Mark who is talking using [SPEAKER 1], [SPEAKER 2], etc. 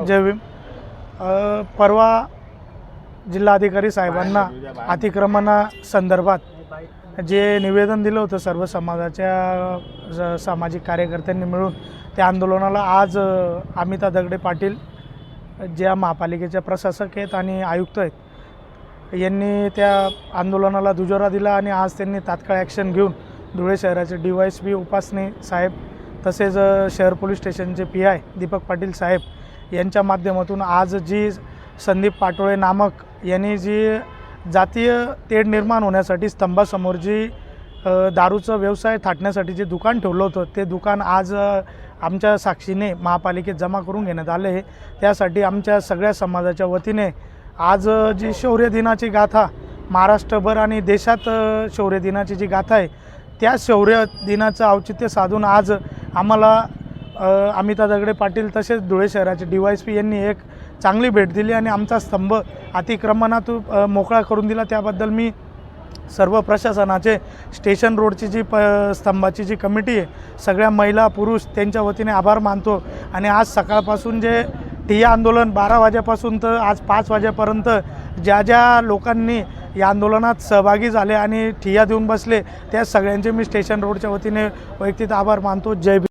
[SPEAKER 1] जय भीम. परवा जिल्हाधिकारी साहेबांना अतिक्रमणा संदर्भात जे निवेदन दिलं होतं सर्व समाजाच्या ज- सामाजिक कार्यकर्त्यांनी मिळून त्या आंदोलनाला आज अमिता दगडे पाटील ज्या महापालिकेच्या प्रशासक आहेत आणि आयुक्त आहेत यांनी त्या आंदोलनाला दुजोरा दिला आणि आज त्यांनी तात्काळ ॲक्शन घेऊन धुळे शहराचे D Y S P Upasane साहेब तसेच शहर पोलीस स्टेशनचे पी आय दीपक पाटील साहेब यांच्या माध्यमातून आज जी संदीप पाटोळे नामक यांनी जी जातीय तेढ निर्माण होण्यासाठी स्तंभासमोर जी दारूचा व्यवसाय थाटण्यासाठी जे दुकान ठेवलं होतं ते दुकान आज आमच्या साक्षीने महापालिकेत जमा करून घेण्यात आले आहे. त्यासाठी आमच्या सगळ्या समाजाच्या वतीने आज जी शौर्य दिनाची गाथा महाराष्ट्रभर आणि देशात शौर्यदिनाची शौर्य दिनाची जी गाथा आहे त्या शौर्य दिनाचं औचित्य साधून आज आम्हाला अमिता दगडे पाटील तसेच धुळे शहराचे डी वाय पी यांनी एक चांगली भेट दिली आणि आमचा स्तंभ अतिक्रमणातून मोकळा करून दिला. त्याबद्दल मी सर्व प्रशासनाचे स्टेशन रोडची जी प स्तंभाची जी कमिटी आहे सगळ्या महिला पुरुष त्यांच्या वतीने आभार मानतो. आणि आज सकाळपासून जे ठिय्या आंदोलन बारा वाजेपासून तर आज पाच वाजेपर्यंत ज्या ज्या लोकांनी या आंदोलनात सहभागी झाले आणि ठिय्या देऊन बसले त्या सगळ्यांचे मी स्टेशन रोडच्या वतीने वैयक्तिक आभार मानतो. जय